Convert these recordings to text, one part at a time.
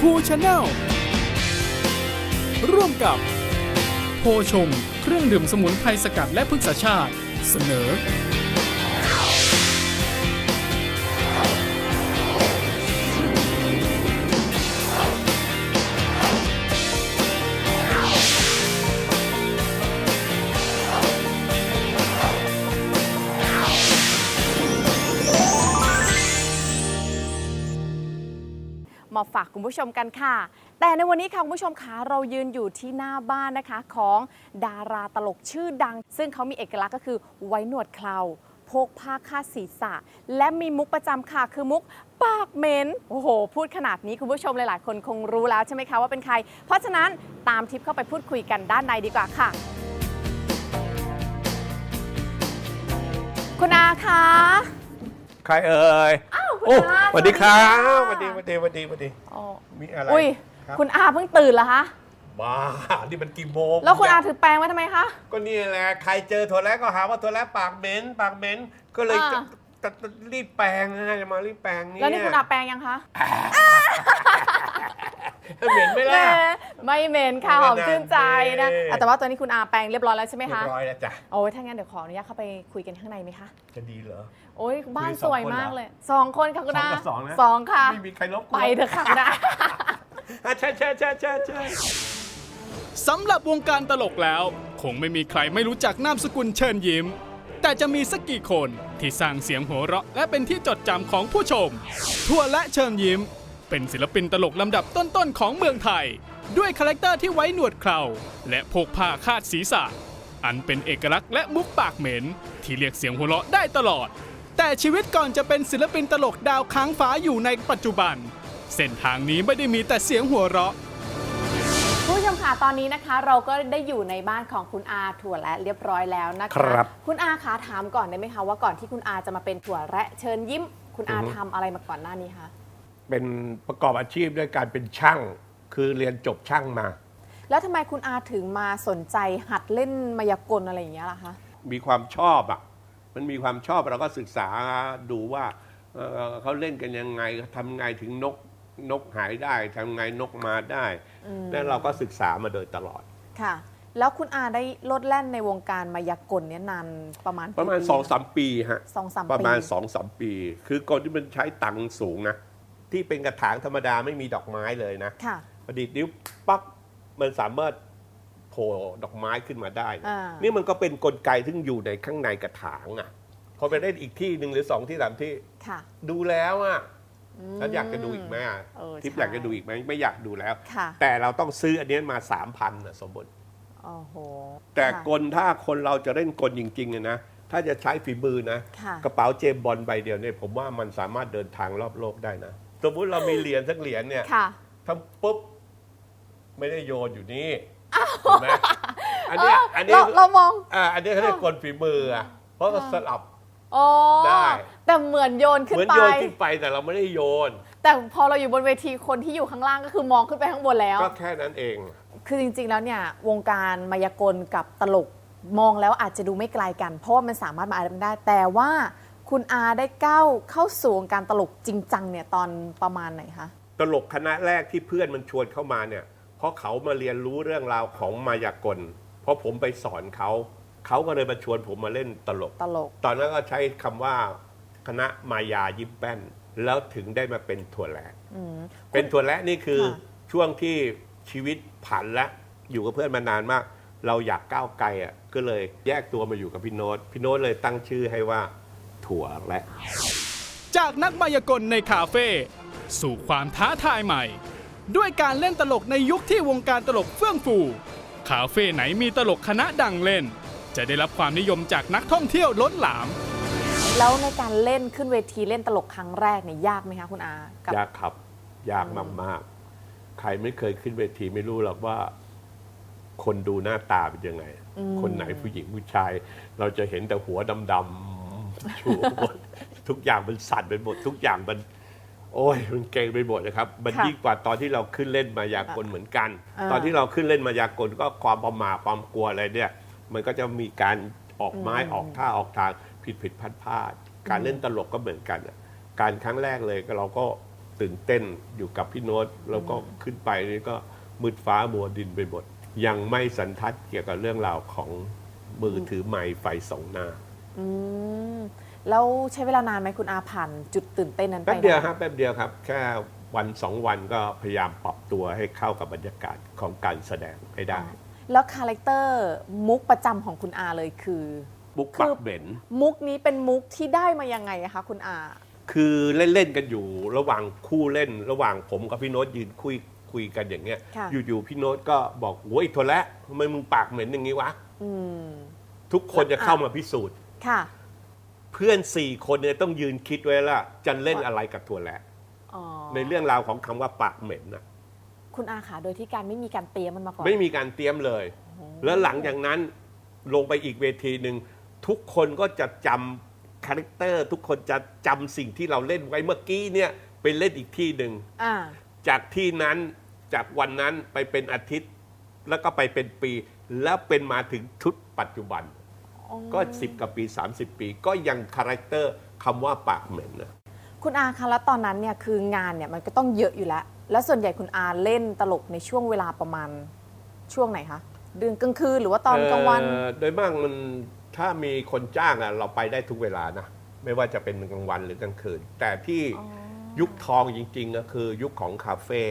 ภูชาแนลร่วมกับ โพชง เครื่องดื่มสมุนไพรสกัดและพฤกษชาติ เสนอ มาฝากคุณผู้ชมกันค่ะ แต่ในวันนี้ค่ะคุณผู้ชมคะเรายืนอยู่ที่หน้าบ้านนะคะของดาราตลกชื่อดัง ซึ่งเขามีเอกลักษณ์ก็คือไว้หนวดเคราพกผ้าคาดศีรษะ และมีมุกประจำค่ะคือมุกปากเหม็นโอ้โห พูดขนาดนี้คุณผู้ชมหลายๆ คนคงรู้แล้วใช่ไหมคะว่าเป็นใคร เพราะฉะนั้นตามทิปเข้าไปพูดคุยกันด้านในดีกว่าค่ะ คุณอาคะใครเอ่ย อ้าวโอ้คุณอาสวัสดีครับสสวัวัสสดีดีค่ะสวัสดีสวัสดีสวัสดี อ๋อมีอะไรอุ้ยรับคุณอาเพิ่งตื่นเหรอคะบ้า นี่มันกี่โมงแล้วคุณอาถือแปรงไว้ทำไมคะ ก็นี่แหละใครเจอถั่วแล้วก็หาว่าถั่วแล้วปากเหม็นปากเหม็นก็เลยอ่า จะจะจะรีบแปรงนะจะมารีบแปรงเนี่ยแล้วนี่คุณอาแปรงยังคะ เหม็นไหมแหล่ะมไม่เหม็นค่ะหไม่อมนานชื่นใจนะเด้อะแต่ว่าตัวนี้คุณอาแปรงเรียบร้อยแล้วใช่ไหมเรียคะบร้อยแล้วจ้ะ โอ้ยถ้างั้นเดี๋ยวขออนุญาตเข้าไปคุยกันข้างในไหมคะ จะดีเหรอ โอ้ยบ้านคุยสวยสองคนเหรอมากเลย สองคนค่ะคุณอาสองกับสองนะสองค่ะ ไม่มีใครรบกวนไปเถอะค่ะคุณอาอะใช่ใช่ใช่ใช่ใช่สำหรับวงการตลกแล้ว คงไม่มีใครไม่รู้จักนามสกุลเชิญยิ้ม แต่จะมีสักกี่คนที่สร้างเสียงหัวเราะ และเป็นที่จดจำของผู้ชม ทั่วและเชิญยิ้ม เป็นศิลปินตลกลำดับต้นๆของเมืองไทย ด้วยคาแรคเตอร์ที่ไว้หนวดเคราและพกผ้าคาดศีรษะ อันเป็นเอกลักษณ์และมุกปากเหม็น ที่เรียกเสียงหัวเราะได้ตลอด แต่ชีวิตก่อนจะเป็นศิลปินตลกดาวค้างฟ้าอยู่ในปัจจุบัน เส้นทางนี้ไม่ได้มีแต่เสียงหัวเราะคุณผู้ชมค่ะตอนนี้นะคะ เราก็ได้อยู่ในบ้านของคุณอาถั่วและเรียบร้อยแล้วนะคะ ครับ คุณอาคะถามก่อนได้ไหมคะว่าก่อนที่คุณอาจะมาเป็นถั่วและเชิญยิ้ม คุณอาอือฮึทำอะไรมาก่อนหน้านี้คะ เป็นประกอบอาชีพด้วยการเป็นช่าง คือเรียนจบช่างมา แล้วทำไมคุณอาถึงมาสนใจหัดเล่นมายากลอะไรอย่างเงี้ยล่ะคะ มีความชอบอะ มันมีความชอบเราก็ศึกษาดูว่าเอ่อเขาเล่นกันยังไงทำไงถึงนกนกหายได้ทำไงนกมาได้นั่นเราก็ศึกษามาโดยตลอด ค่ะ แล้วคุณอาได้โลดแล่นในวงการมายากลเนี่ยนานประมาณประมาณกี่สองสามปีฮะ สองสามปีประมาณสองสามปี คือก่อนที่มันใช้ตังค์สูงนะ ที่เป็นกระถางธรรมดาไม่มีดอกไม้เลยนะค่ะ ประดิษฐ์นิ้วปั๊บมันสามารถโผล่ดอกไม้ขึ้นมาได้นะอ่านี่มันก็เป็นกลไกที่อยู่ในข้างในกระถางอะพอไปเล่นอีกที่หนึ่งหรือสองที่สามที่ค่ะดูแล้วอะม แล้วอยากจะดูอีกไหมอะเออทิปใช่ อยากจะดูอีกไหมไม่อยากดูแล้ว ค่ะแต่เราต้องซื้ออันนี้มาสามพันนะสมบูรณ์ โอ้โหแต่ค่ะ กลถ้าคนเราจะเล่นกลจริงๆอะนะ ถ้าจะใช้ฝีมือนะ ค่ะ กระเป๋าเจมส์บอลใบเดียวเนี่ยผมว่ามันสามารถเดินทางรอบโลกได้นะ สมมุติเรามีเหรียญสักเหรียญเนี่ยค่ะทำปุ๊บไม่ได้โยนอยู่นี่เห็นไหมอันเนี้ยอันเนี้ยเราเรามอง อ่าอันเนี้ยเขาเรียกกลฝีมืออะเพราะเราสลับ อ๋อได้ แต่เหมือนโยนขึ้นเหมือนไป โยนขึ้นไปแต่เราไม่ได้โยน แต่พอเราอยู่บนเวทีคนที่อยู่ข้างล่างก็คือมองขึ้นไปข้างบนแล้ว ก็แค่นั้นเอง คือจริงๆ แล้วเนี่ยวงการมายากลกับตลกมองแล้วอาจจะดูไม่ไกลกัน เพราะว่ามันสามารถมาอะไรกันได้ แต่ว่า คุณอาได้ก้าวเข้าสู่วงการตลกจริงจังเนี่ยตอนประมาณไหนคะ ตลกคณะแรกที่เพื่อนมันชวนเข้ามาเนี่ย เพราะเขามาเรียนรู้เรื่องราวของมายากล เพราะผมไปสอนเขา เขาก็เลยมาชวนผมมาเล่นตลก ตลก ตอนนั้นก็ใช้คำว่าคณะมายายิ้มแป้น แล้วถึงได้มาเป็นถั่วแหละอืม เป็นถั่วแหละนี่คือค่ะช่วงที่ชีวิตผันและอยู่กับเพื่อนมานานมาก เราอยากก้าวไกลอะก็เลยแยกตัวมาอยู่กับพี่โน้ตพี่โน้ตเลยตั้งชื่อให้ว่า ถั่วแหละ จากนักมายากลในคาเฟ่สู่ความท้าทายใหม่ ด้วยการเล่นตลกในยุคที่วงการตลกเฟื่องฟู คาเฟ่ไหนมีตลกคณะดังเล่น จะได้รับความนิยมจากนักท่องเที่ยวล้นหลาม แล้วในการเล่นขึ้นเวทีเล่นตลกครั้งแรกเนี่ยยากไหมคะคุณอากับยากครับ ยากมากๆ ใครไม่เคยขึ้นเวทีไม่รู้หรอกว่า คนดูหน้าตาเป็นยังไง คนไหนผู้หญิงผู้ชาย เราจะเห็นแต่หัวดำๆ ชูหมดทุกอย่างมันสั่นไปหมด ทุกอย่างมัน โอ้ยมันเก่งไปหมดนะครับ มันค่ะยิ่งกว่าตอนที่เราขึ้นเล่นมายากลเหมือนกัน อ่า ตอนที่เราขึ้นเล่นมายากลก็ความประหมาความกลัวอะไรเนี่ย มันก็จะมีการออกไม้ออกท่าออกทางผิดผิดพลาดพลาดการเล่นตลกก็เหมือนกันอะการครั้งแรกเลยก็เราก็ตื่นเต้นอยู่กับพี่โน้ตแล้วก็ขึ้นไปนี่ก็มืดฟ้ามัวดินไปหมดยังไม่สันทัดเกี่ยวกับเรื่องราวของมือถือไม้ไฟสองหน้า อืมแล้วใช้เวลานานไหมคุณอาผ่านจุดตื่นเต้นนั้นไปแป๊บเดียวไหมครับแป๊บเดียวครับ แค่วันสองวันก็พยายามปรับตัวให้เข้ากับบรรยากาศของการแสดงให้ได้ แล้วคาแรคเตอร์มุกประจำของคุณอาเลยคือ บุกคืปัอกเบนมุกนี้เป็นมุกที่ได้มายังไงอะคะคุณอา คือเล่น ๆ กันอยู่ระหว่างคู่เล่น ระหว่างผมกับพี่โน้ตยืนคุยคุยกันอย่างเงี้ย ค่ะ อยู่ ๆ พี่โน้ตก็บอกโอ้ยโทรแล้วทำไมมึงปากเหม็นอย่างนี้วะ อืม ทุกคนจะเข้ามาพิสูจน์ ค่ะ เพื่อนสี่คนเนี่ยต้องยืนคิดไว้ละจะเล่นอะไรกับถั่วแระอ๋อในเรื่องราวของคำว่าปากเหม็นนะคุณอาขาโดยที่การไม่มีการเตรียมมันมาก่อนไม่มีการเตรียมเลย แล้วหลังจากนั้นลงไปอีกเวทีหนึ่งทุกคนก็จะจำคาแรคเตอร์ ทุกคนจะจำสิ่งที่เราเล่นไว้เมื่อกี้เนี่ยไปเล่นอีกที่หนึ่ง อ่า จากที่นั้นจากวันนั้นไปเป็นอาทิตย์ แล้วก็ไปเป็นปี แล้วเป็นมาถึงชุดปัจจุบัน ก็ 10กับปี 30 ปี ก็ยังคาแรคเตอร์คำว่าปากเหม็นนะคุณอาคะแล้วตอนนั้นเนี่ยคืองานเนี่ยมันก็ต้องเยอะอยู่แล้ว แล้วส่วนใหญ่คุณอาเล่นตลกในช่วงเวลาประมาณช่วงไหนคะเดือนกลางคืนหรือว่าตอนกลางวัน เอ่อโดยมากมันถ้ามีคนจ้างอะเราไปได้ทุกเวลานะ ไม่ว่าจะเป็นกลางวันหรือกลางคืน แต่ที่ยุคทองจริงๆก็คือยุคของคาเฟ่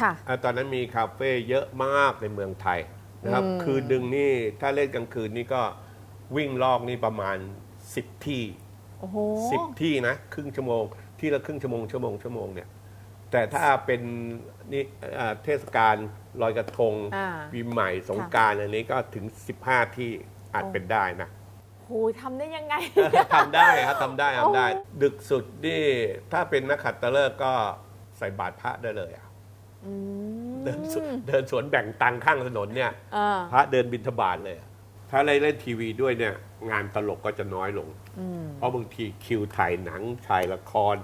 ค่ะ อะตอนนั้นมีคาเฟ่เยอะมากในเมืองไทยนะครับ อืม คืนหนึ่งนี่ถ้าเล่นกลางคืนนี่ก็ วิ่งลอกนี่ประมาณ 10 ที่โอ้โห10ที่นะครึ่งชั่วโมง ที่ละครึ่งชั่วโมงชั่วโมงชั่วโมงเนี่ยแต่ถ้าเป็นนี่อ่าเทศกาลลอยกระทงอ่า ปีใหม่สงกรารอันนี้ก็ถึง 15 ที่อาจเป็นได้นะ โหทำได้ยังไง ทำได้ครับทำได้ทำได้โอ้ดึกสุดนี่ถ้าเป็นนักขัตฤกษ์ก็ใส่บาตรพระได้เลยอะอืมเดินสวนเดินสวนแบ่งตังข้างถนนเนี่ย อ่าพระเดินบิณฑบาตเลยอะ ถ้าเล่นเล่นทีวีด้วยเนี่ยงานตลกก็จะน้อยลง อืม เพราะบางทีคิวถ่ายหนังถ่ายละคร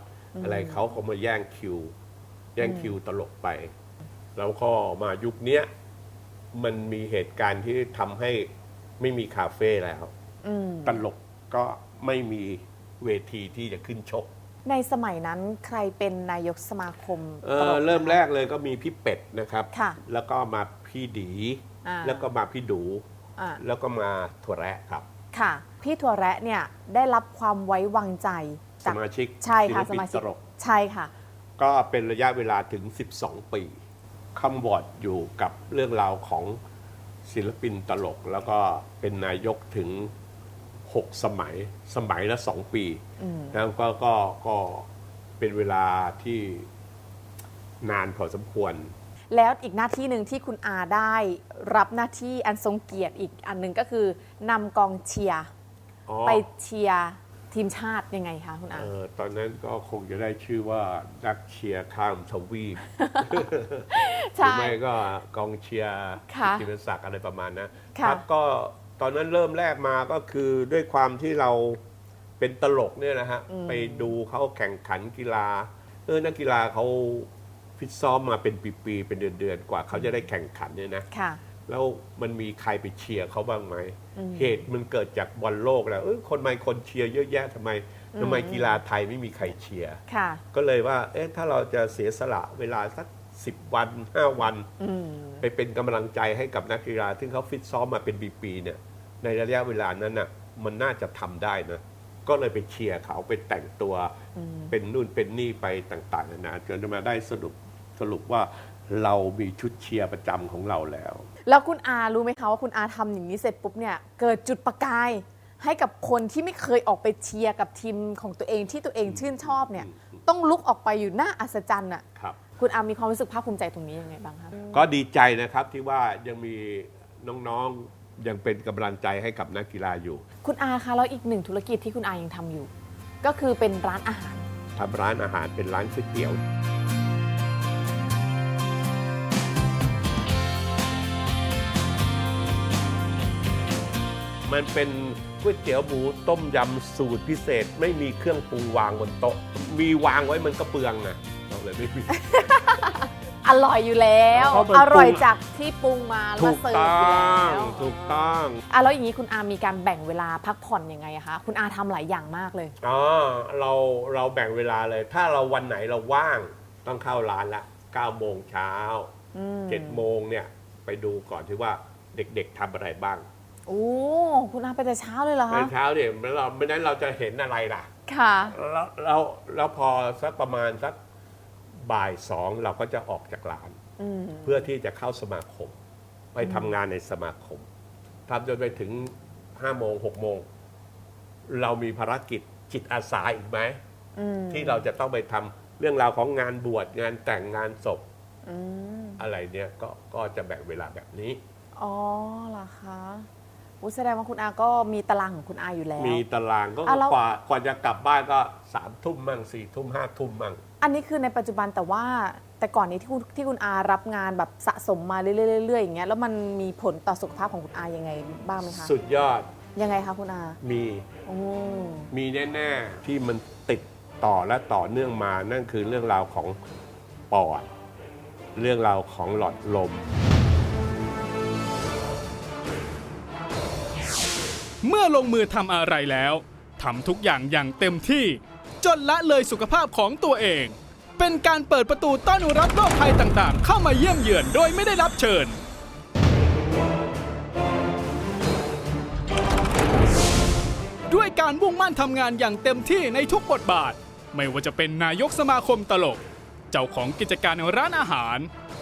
อะไรเขาเขามาแย่งคิว แย่งคิวตลกไป แล้วก็มายุคเนี้ยมันมีเหตุการณ์ที่ทำให้ไม่มีคาเฟ่แล้ว อืม ตลกก็ไม่มีเวทีที่จะขึ้นชก ในสมัยนั้นใครเป็นนายกสมาคมเอตลอกเริ่มแรกเลยก็มีพี่เป็ดนะครับ ค่ะแล้วก็มาพี่ดี อ่า แล้วก็มาพี่ดู อ่า แล้วก็มาถั่วแระครับ ค่ะ พี่ถั่วแระเนี่ยได้รับความไว้วางใจสจาก มาชิกใช่ค่ะศิสลปินมาชิตกลก ใช่ค่ะ ก็เป็นระยะเวลาถึง 12 ปีคำวอร์ดอยู่กับเรื่องราวของศิลปินตลก แล้วก็เป็นนายกถึง 6 สมัย สมัยละ 2 ปีอืมแล้วก็ก็ก็เป็นเวลาที่นานพอสมควร แล้วอีกหน้าที่หนึ่งที่คุณอาได้รับหน้าที่อันทรงเกียรติอีกอันหนึ่งก็คือนำกองเชียร์อ๋อไปเชียร์ทีมชาติยังไงคะคุณอา เออตอนนั้นก็คงจะได้ชื่อว่านักเชียร์ข้ามทวีปหรือใช่ไม่ก็กองเชียร์ค่ะกิตติศักดิ์อะไรประมาณนะค่ะครับก็ตอนนั้นเริ่มแรกมาก็คือด้วยความที่เราเป็นตลกเนี่ยนะฮะ ไปดูเขาแข่งขันกีฬาเออนักกีฬาเขา ฟิตซ้อมมาเป็นปีๆเป็นเดือนๆกว่าเขาจะได้แข่งขันเนี่ยนะค่ะ แล้วมันมีใครไปเชียร์เขาบ้างไหมเหตุมันเกิดจากบอลโลกแล้วเอ้ยคนไม่คนเชียร์เยอะแยะทำไมทำไมกีฬาไทยไม่มีใครเชียร์ ค่ะ ก็เลยว่า เอ๊ะ ถ้าเราจะเสียสละเวลาสักสิบวันห้าวัน อืม ไปเป็นกำลังใจให้กับนักกีฬา ซึ่งเขาฟิตซ้อมมาเป็นปีๆเนี่ย ในระยะเวลานั้นน่ะ มันน่าจะทำได้นะ ก็เลยไปเชียร์เขาไปแต่งตัว เป็นนู่นเป็นนี่ไปต่างๆนานาจนจะมาได้สรุป สรุปว่าเรามีชุดเชียร์ประจำของเราแล้ว แล้วคุณอารู้ไหมคะว่าคุณอาทำอย่างนี้เสร็จปุ๊บเนี่ยเกิดจุดประกาย ให้กับคนที่ไม่เคยออกไปเชียร์กับทีมของตัวเองที่ตัวเองชื่นชอบเนี่ย ต้องลุกออกไปอยู่หน้าอัศจรรย์อะครับ คุณอามีความรู้สึกภาคภูมิใจตรงนี้ยังไงบ้างคะ ก็ดีใจนะครับที่ว่ายังมีน้องๆยังเป็นกำลังใจให้กับนักกีฬาอยู่คุณอาคะแล้วอีกหนึ่งธุรกิจที่คุณอายังทำอยู่ ก็คือเป็นร้านอาหาร ทำร้านอาหารเป็นร้านก๋วยเตี๋ยว มันเป็นก๋วยเตี๋ยวหมูต้มยำสูตรพิเศษ ไม่มีเครื่องปรุงวางบนโต๊ะ มีวางไว้มันก็เปลืองนะเราเลยไม่มี อร่อยอยู่แล้ว เพราะมันอร่อยปรุงจากที่ปรุงมาแล้วถูมากเสิร์ฟต้อยู่อแล้งวถูกต้อง อะแล้วอย่างนี้คุณอามีการแบ่งเวลาพักผ่อนยังไงอะคะคุณอาทำหลายอย่างมากเลย อ๋อเราเราแบ่งเวลาเลย ถ้าเราวันไหนเราว่างต้องเข้าร้านละ9โมงเช้าอืม 7โมงเนี่ย ไปดูก่อนที่ว่าเด็กๆทำอะไรบ้าง โอ้คุณอาไปแต่เช้าเลยเหรอในคะเช้าเนี่ยเราไม่นั้นเราจะเห็นอะไรล่ะ ค่ะ แล้วแล้วแล้วพอสักประมาณสักบ่ายสองเราก็จะออกจากร้าน อืมเพื่อที่จะเข้าสมาคม ไปทำงานในสมาคมทำจนไปถึงห้าโมงหกโมง เรามีภารกิจจิตอาสาอีกไหม อืมที่เราจะต้องไปทำเรื่องราวของงานบวชงานแต่งงานศพอืมอะไรเนี่ยก็ก็จะแบ่งเวลาแบบนี้ อ๋อเหรอคะ อุยแสดงว่าคุณอาก็มีตารางของคุณอาอยู่แล้ว มีตารางก็อะแล้ว กว่ากว่าจะกลับบ้านก็สามทุ่มมั่งสี่ทุ่มห้าทุ่มมั่ง อันนี้คือในปัจจุบันแต่ว่าแต่ก่อนนี้ที่คุณที่คุณอารับงานแบบสะสมมาเรื่อยๆเรื่อยๆอย่างเงี้ยแล้วมันมีผลต่อสุขภาพของคุณอายังไงบ้างไหมคะสุดยอดยังไงคะคุณอามีโอ้มีแน่ๆที่มันติดต่อและต่อเนื่องมานั่นคือเรื่องราวของปอด เรื่องราวของหลอดลม เมื่อลงมือทำอะไรแล้วทำทุกอย่างอย่างเต็มที่ จนละเลยสุขภาพของตัวเอง เป็นการเปิดประตูต้อนรับโรคภัยต่างๆ เข้ามาเยี่ยมเยือนโดยไม่ได้รับเชิญ ด้วยการมุ่งมั่นทำงานอย่างเต็มที่ในทุกบทบาท ไม่ว่าจะเป็นนายกสมาคมตลก เจ้าของกิจการร้านอาหาร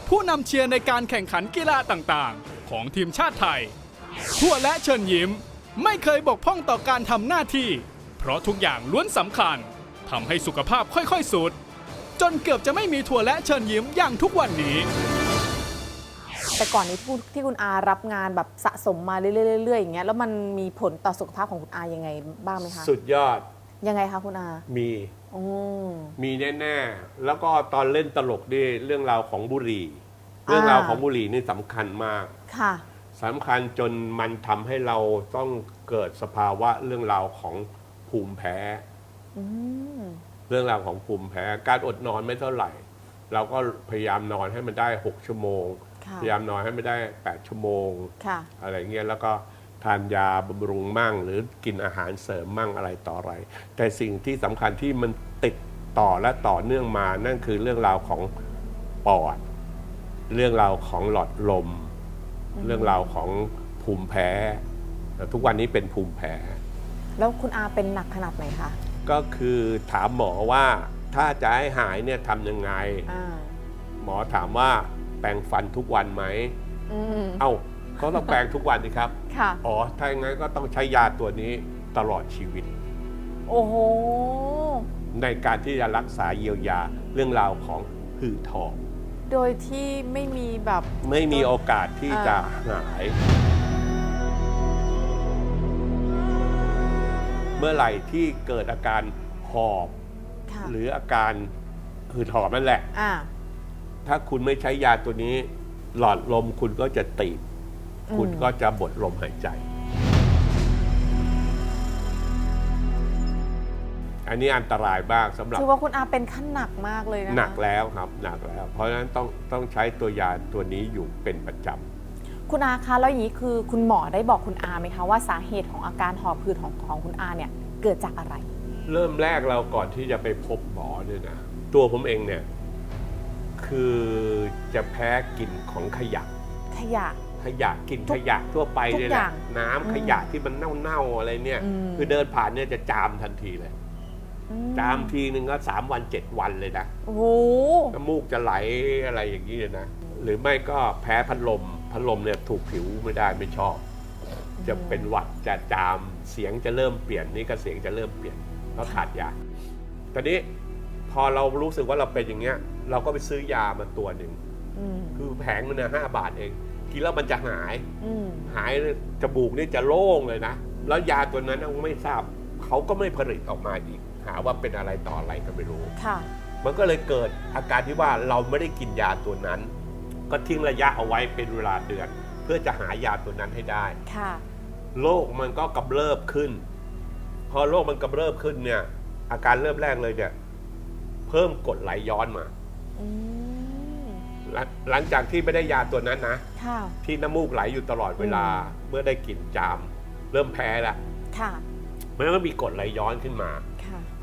ผู้นำเชียร์ในการแข่งขันกีฬาต่างๆ ของทีมชาติไทยทั่วและเชิญยิ้ม ไม่เคยบกพร่องต่อการทำหน้าที่ เพราะทุกอย่างล้วนสำคัญทำให้สุขภาพค่อยๆสุด จนเกือบจะไม่มีถั่วและเชิญยิ้มอย่างทุกวันนี้ แต่ก่อนนี้ที่คุณที่คุณอารับงานแบบสะสมมาเรื่อยๆเรื่อยๆอย่างเงี้ยแล้วมันมีผลต่อสุขภาพของคุณอายังไงบ้างไหมคะสุดยอดยังไงคะคุณอามีโอ้มีแน่ๆ แล้วก็ตอนเล่นตลกนี่เรื่องราวของบุหรี่ เรื่องราวของบุหรี่นี่สำคัญมาก ค่ะ สำคัญจนมันทำให้เราต้องเกิดสภาวะเรื่องราวของภูมิแพ้ อืมเรื่องราวของภูมิแพ้ การอดนอนไม่เท่าไหร่ เราก็พยายามนอนให้มันได้ 6 ชั่วโมง ค่ะพยายามนอนให้มันได้ 8 ชั่วโมง ค่ะ อะไรเงี้ยแล้วก็ทานยาบำรุงมั่ง หรือกินอาหารเสริมมั่งอะไรต่ออะไร แต่สิ่งที่สำคัญที่มันติดต่อและต่อเนื่องมานั่นคือเรื่องราวของปอด เรื่องราวของหลอดลม เรื่องราวของภูมิแพ้แต่ทุกวันนี้เป็นภูมิแพ้ แล้วคุณอาเป็นหนักขนาดไหนคะ ก็คือถามหมอว่าถ้าจะให้หายเนี่ยทำยังไงอ่าหมอถามว่าแปรงฟันทุกวันไหมอืมเอ้าเขาต้องแปรงทุกวันสิครับค่ะอ๋อ ถ้าอย่างนั้นก็ต้องใช้ยาตัวนี้ตลอดชีวิต โอ้โห ในการที่จะรักษาเยียวยาเรื่องราวของหืดหอบ โดยที่ไม่มีแบบ ไม่มีโอกาสที่อ่าจะหาย เมื่อไหร่ที่เกิดอาการหอบ ค่ะหรืออาการหืดหอบนั่นแหละ อ่าถ้าคุณไม่ใช้ยาตัวนี้ หลอดลมคุณก็จะตีบอืมคุณก็จะบดลมหายใจ อันนี้อันตรายบ้างสำหรับถือว่าคุณอาเป็นขั้นหนักมากเลยนะคะหนักแล้วครับหนักแล้ว เพราะฉะนั้นต้องต้องใช้ตัวยาตัวนี้อยู่เป็นประจคุณอาคะแล้วอย่างนี้คือคุณหมอได้บอกคุณอาไหมคะว่าสาเหตุของอาการหอบหืดของของคุณอาเนี่ยเกิดจากอะไรำเริ่มแรกเราก่อนที่จะไปพบหมอเนี่ยนะ ตัวผมเองเนี่ย คือจะแพ้กลิ่นของขยะ ขยะ ขยะกลิ่นทุขกยะทั่วไปทุกเนี่ยแหอย่าละงน้ำอืมขยะที่มันเน่าๆอะไรเนี่ย อืม คือเดินผ่านเนี่ยจะจามทันทีเลยอื จามทีหนึ่งก็สามวันเจ็ดวันเลยนะโอ้โหน้ำมูกจะไหลอะไรอย่างนี้เลยนะ หรือไม่ก็แพ้พัดลม พัดลมเนี่ยถูกผิวไม่ได้ไม่ชอบ จะเป็นหวัดจะจามเสียงจะเริ่มเปลี่ยนนี่ก็เสียงจะเริ่มเปลี่ยนเพราะขาดยาตอนนี้พอเรารู้สึกว่าเราเป็นอย่างเงี้ย เราก็ไปซื้อยามาตัวหนึ่งอืมคือแผงมันเนี่ยห้าบาทเองกินแล้วมันจะหายอืมหายจมูกนี่จะโล่งเลยนะ แล้วยาตัวนั้นน่ะไม่ทราบเขาก็ไม่ผลิตออกมาอีก หาว่าเป็นอะไรต่ออะไรก็ไม่รู้ ค่ะ มันก็เลยเกิดอาการที่ว่าเราไม่ได้กินยาตัวนั้น ก็ทิ้งระยะเอาไว้เป็นเวลาเดือน เพื่อจะหายาตัวนั้นให้ได้ ค่ะ โรคมันก็กำเริบขึ้น พอโรคมันกำเริบขึ้นเนี่ย อาการเริ่มแรกเลยเนี่ย เพิ่มกรดไหลย้อนมาอืม หลังหลังจากที่ไม่ได้ยาตัวนั้นนะ ค่ะ ที่น้ำมูกไหลอยู่ตลอดเวลาอืมเมื่อได้กลิ่นจาม เริ่มแพ้แล้วค่ะ มันก็มีกรดไหลย้อนขึ้นมาค่ะ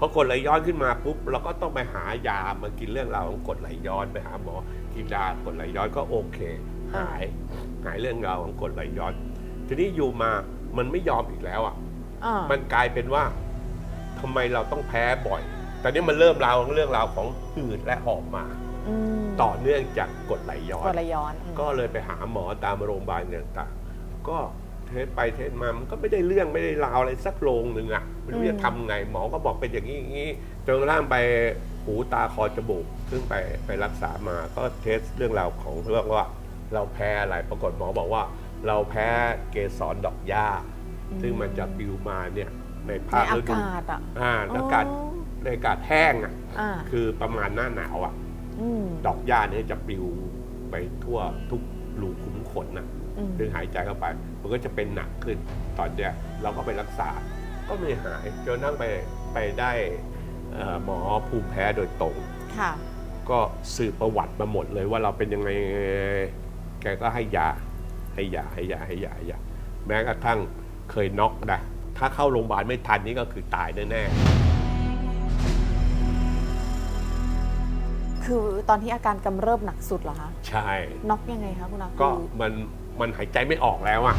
พพอกรดไหลย้อนขึ้นมาปุ๊บเราก็ต้องไปหายามากินเรื่องราวของกรดไหลย้อนไปหาหมอกินยากรดไหลย้อนก็โอเค หายหายเรื่องราวของกรดไหลย้อน ทีนี้อยู่มามันไม่ยอมอีกแล้วอะอ่ามันกลายเป็นว่าทำไมเราต้องแพ้บ่อยตอนนี้มันเริ่มราวเรื่องราวของหืดและหอบมาอืมต่อเนื่องจากกรดไหลย้อนกดไหลย้อนอืมก็เลยไปหาหมอตามโรงพยาบาลต่างๆก็ เทสไปเทสมามันก็ไม่ได้เรื่องไม่ได้ราวอะไรสักโรงหนึ่งอะไม่รู้จะทำไงหมอก็บอกเป็นอย่างนี้อย่างนี้จนกระทั่งไปหูตาคอจมูกซึ่งไปไปรักษามาก็เทสเรื่องราวของเรื่องว่า เราแพ้อะไรปรากฏหมอบอกว่า เราแพ้เกสรดอกหญ้า ซึ่งมันจะปลิวมาเนี่ยในในภาคอาฤดูกาศอะอ่าอากาศอ๋อในอากาศแห้งอะอ่าคือประมาณหน้าหนาวอะอืมดอกหญ้าเนี่ยจะปลิวไปทั่วทุกรูขุมขนนะ อืมดึงหายใจเข้าไป มันก็จะเป็นหนักขึ้น ตอนเนี้ยเราก็ไปรักษา ก็ไม่หายจนนั่งไปไปได้เอ่อหมอภูมิแพ้โดยตรงค่ะก็สืบประวัติมาหมดเลยว่าเราเป็นยังไง แกก็ให้ยา ให้ยา ให้ยา ให้ยาให้ยา แม้กระทั่งเคยน็อกนะ ถ้าเข้าโรงพยาบาลไม่ทันนี่ก็คือตายแน่คือตอนที่อาการกำเริบหนักสุดเหรอคะๆใช่ น็อกยังไงคะคุณอาก็คือมัน มันหายใจไม่ออกแล้วอะ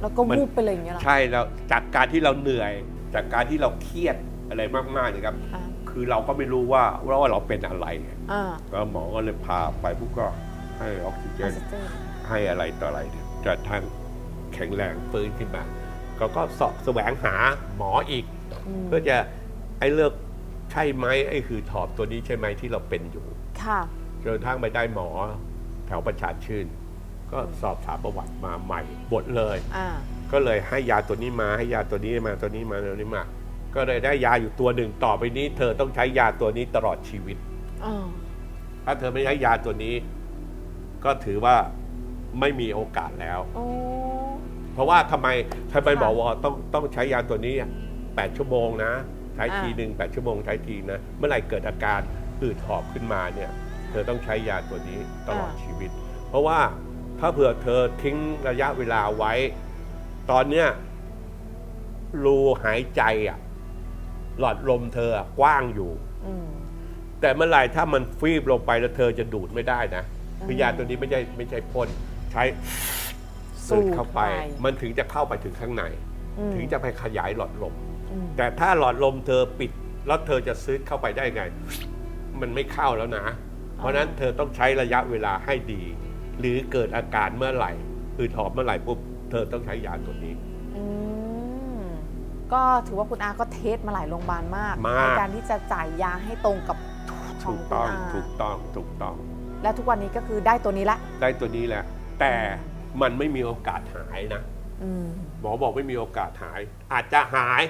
แล้วก็มันวูบไปเลยอย่างเงี้ยเหรอ ใช่แล้วจากการที่เราเหนื่อย จากการที่เราเครียดอะไรมากๆเนี่ยครับ อ่า คือเราก็ไม่รู้ว่าว่าเราเป็นอะไรอ่าก็หมอก็เลยพาไปปุ๊บก็ให้ออกซิเจออนกซิเจนให้อะไรต่ออะไรเนี่ยจนทั้งแข็งแรงฟื้นขึ้นมาก็ก็สอบแสวงหาหมออีก อืมเพื่อจะไอ้เลิกใช่ไหมไอ้คือถอบตัวนี้ใช่ไหมที่เราเป็นอยู่ ค่ะ จนกระทั่งไปได้หมอแถวประชาชื่น ก็สอบถามประวัติมาใหม่หมดเลย อ่า ก็เลยให้ยาตัวนี้มาให้ยาตัวนี้มาตัวนี้มาตัวนี้มา ก็เลยได้ยาอยู่ตัวหนึ่งต่อไปนี้ เธอต้องใช้ยาตัวนี้ตลอดชีวิตอ่าถ้าเธอไม่ใช้ยาตัวนี้ ก็ถือว่าไม่มีโอกาสแล้วโอ้เพราะว่าทำไมทำไมค่ะบอกว่าต้องต้องใช้ยาตัวนี้แปดชั่วโมงนะ ใช้อ่า ทีหนึ่งแปดชั่วโมงใช้ทีนะ เมื่อไหร่เกิดอาการอืดหอบขึ้นมาเนี่ย เธอต้องใช้ยาตัวนี้ตลอดชีวิต เพราะว่าถ้าเผื่อเธอทิ้งระยะเวลาไว้ ตอนเนี้ยรูหายใจอะ หลอดลมเธออะกว้างอยู่อืมแต่เมื่อไหร่ถ้ามันฟีบลงไปแล้วเธอจะดูดไม่ได้นะคือมยาตัวนี้ไม่ใช่ไม่ใช่พ่นใช้สูสูดดเข้าไปไป มันถึงจะเข้าไปถึงข้างในอืมถึงจะไปขยายหลอดลมอืมแต่ถ้าหลอดลมเธอปิด แล้วเธอจะซื้อเข้าไปได้ไง มันไม่เข้าแล้วนะ เพราะฉะนั้นเธอต้องใช้ระยะเวลาให้ดี หรือเกิดอาการเมื่อไหร่อืดหอบเมื่อไหร่ปุ๊บเธอต้องใช้ยาตัวนี้ อืมก็ถือว่าคุณอาก็เทสมาหลายโรงพยาบาลมากมาก ในการที่จะจ่ายยาให้ตรงกับขถูกคุณต้องาถูกต้องถูกต้อง และทุกวันนี้ก็คือได้ตัวนี้ละได้ตัวนี้แหละแต่มันไม่มีโอกาสหายนะ อืมหมอบอกไม่มีโอกาสหาย อาจจะหาย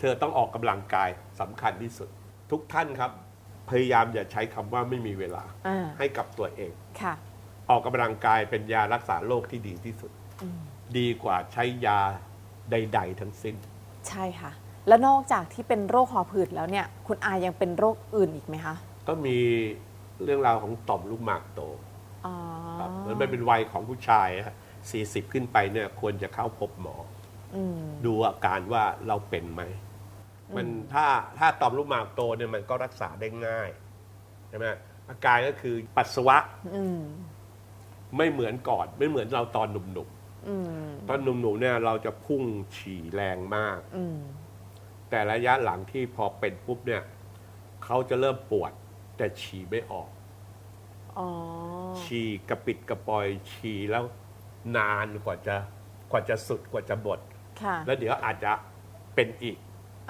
เธอต้องออกกำลังกายสำคัญที่สุด ทุกท่านครับ พยายามอย่าใช้คำว่าไม่มีเวลาอ่าให้กับตัวเอง ค่ะ ออกกำลังกายเป็นยารักษาโรคที่ดีที่สุด อืม ดีกว่าใช้ยาใด ๆ ทั้งสิ้น ใช่ค่ะ แล้วนอกจากที่เป็นโรคหอบหืดแล้วเนี่ย คุณอายังเป็นโรคอื่นอีกไหมคะก็มีเรื่องราวของต่อมลูกหมากโตอ๋อครับมันไม่เป็นวัยของผู้ชายสี่สิบขึ้นไปเนี่ยควรจะเข้าพบหมอ อืมดูอาการว่าเราเป็นไหม มันถ้าถ้าต่อมลูกหมากโตเนี่ยมันก็รักษาได้ง่ายใช่ไหมอาการก็คือปัสสาวะอืมไม่เหมือนก่อนไม่เหมือนเราตอนหนุ่มอืมๆตอนหนุ่มๆเนี่ยเราจะพุ่งฉี่แรงมากอืมแต่ระยะหลังที่พอเป็นปุ๊บเนี่ยเขาจะเริ่มปวด แต่ฉี่ไม่ออกอ๋อฉี่กระปิดกระปอยฉี่แล้วนานกว่าจะกว่าจะสุดกว่าจะบดค่ะแล้วเดี๋ยวอาจจะเป็นอีก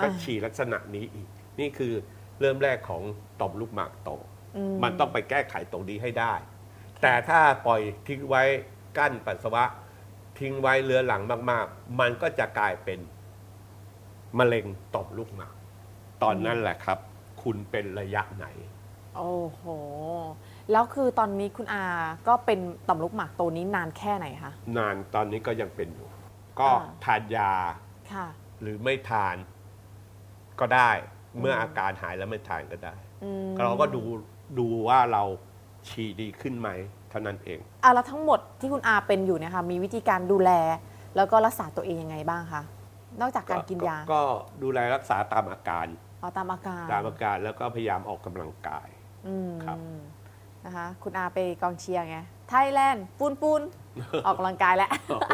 ก็อ่าฉี่ลักษณะนี้อีก นี่คือเริ่มแรกของต่อมลูกหมากโตอืมันต้องไปแก้ไขตรงนี้ให้ได้ แต่ถ้าปล่อยทิ้งไว้กั้นปัสสาวะ ทิ้งไว้เรื้อหลังมาก ๆ มันก็จะกลายเป็นมะเร็งต่อมลูกหมาก ตอนนั้นแหละครับ คุณเป็นระยะไหน โอ้โห แล้วคือตอนนี้คุณอาก็เป็นต่อมลูกหมากโตนี้นานแค่ไหนคะ นานตอนนี้ก็ยังเป็นอยู่ ก็อ่าทานยา ค่ะ หรือไม่ทาน ก็ได้ เมื่ออาการหายแล้วไม่ทานก็ได้ อืมเราก็ดูดูว่าเราฉี่ดีขึ้นไหมเท่านั้นเอง อะแล้วทั้งหมดที่คุณอาเป็นอยู่เนี่ยค่ะมีวิธีการดูแล แล้วก็รักษาตัวเองยังไงบ้างคะนอกจากการกินยาก็ดูแลรักษาตามอาการ เอาตามอาการตามอาการแล้วก็พยายามออกกำลังกาย อืมครับ นะคะคุณอาไปกองเชียร์ไงไทยแลนด์ปูนปูน ออกกำลังกายแล้ว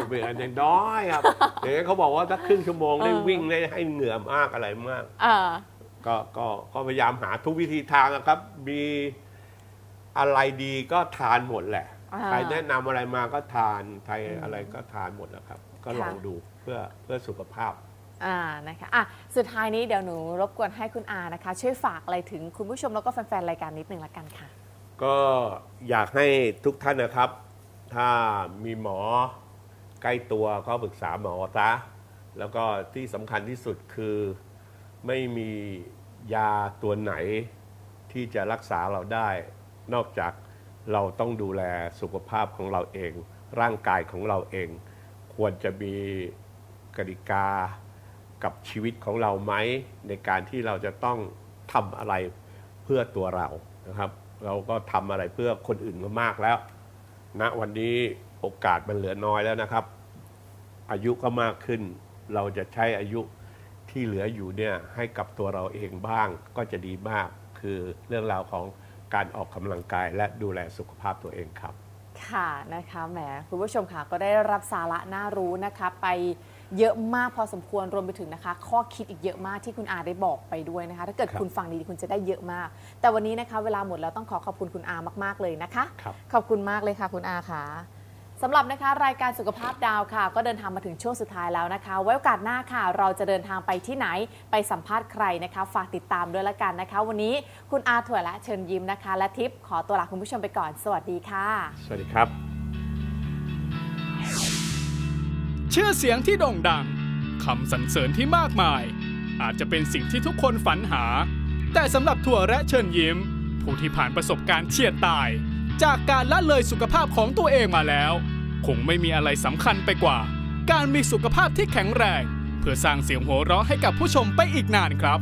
เป็นอันยังน้อยครับอย่างนั้นเขาบอกว่าถ้าครึ่งชั่วโมงได้เออ วิ่งได้ให้เหงื่อมากอะไรมาก เออ ก็ก็ก็พยายามหาทุกวิธีทางนะครับ มีอะไรดีก็ทานหมดแหละ อ่าใครแนะนำอะไรมาก็ทาน ใครอะไรก็ทานหมดนะครับ ก็ลองค่ะ ดูเพื่อเพื่อสุขภาพ อ่านะคะอะสุดท้ายนี้เดี๋ยวหนูรบกวนให้คุณอานะคะ ช่วยฝากอะไรถึงคุณผู้ชมแล้วก็แฟนๆรายการนิดนึงละกันค่ะ ก็อยากให้ทุกท่านนะครับ ถ้ามีหมอใกล้ตัวก็ปรึกษาหมอซะแล้วก็ที่สำคัญที่สุดคือไม่มียาตัวไหนที่จะรักษาเราได้ นอกจากเราต้องดูแลสุขภาพของเราเอง ร่างกายของเราเอง ควรจะมีกติกากับชีวิตของเราไหมในการที่เราจะต้องทำอะไรเพื่อตัวเรานะครับ เราก็ทำอะไรเพื่อคนอื่นมามากแล้ว ณวันนี้โอกาสมันเหลือน้อยแล้วนะครับ อายุก็มากขึ้น เราจะใช้อายุที่เหลืออยู่เนี่ยให้กับตัวเราเองบ้างก็จะดีมาก คือเรื่องราวของการออกกำลังกายและดูแลสุขภาพตัวเองครับ ค่ะนะคะแหมคุณผู้ชมค่ะก็ได้รับสาระน่ารู้นะคะไป เยอะมากพอสมควรรวมไปถึงนะคะ ข้อคิดอีกเยอะมากที่คุณอาได้บอกไปด้วยนะคะ ถ้าเกิดครับคุณฟังดีๆคุณจะได้เยอะมาก แต่วันนี้นะคะ เวลาหมดแล้วต้องขอขอบคุณคุณอามากๆเลยนะคะ ครับ ขอบคุณมากเลยค่ะ คุณอาค่ะสำหรับนะคะ รายการสุขภาพดาวค่ะ ก็เดินทางมาถึงช่วงสุดท้ายแล้วนะคะ ไว้โอกาสหน้าค่ะ เราจะเดินทางไปที่ไหนไปสัมภาษณ์ใครนะคะ ฝากติดตามด้วยละกันนะคะ วันนี้คุณอาถั่วและเชิญยิ้มนะคะ และทิพย์ขอตัวลาคุณผู้ชมไปก่อน สวัสดีค่ะ สวัสดีครับ ชื่อเสียงที่โด่งดังคำสรรเสริญที่มากมาย อาจจะเป็นสิ่งที่ทุกคนฝันหา แต่สำหรับถั่วและเชิญยิ้ม ผู้ที่ผ่านประสบการณ์เฉียดตาย จากการละเลยสุขภาพของตัวเองมาแล้ว คงไม่มีอะไรสำคัญไปกว่า การมีสุขภาพที่แข็งแรง เพื่อสร้างเสียงหัวเราะให้กับผู้ชมไปอีกนานครับ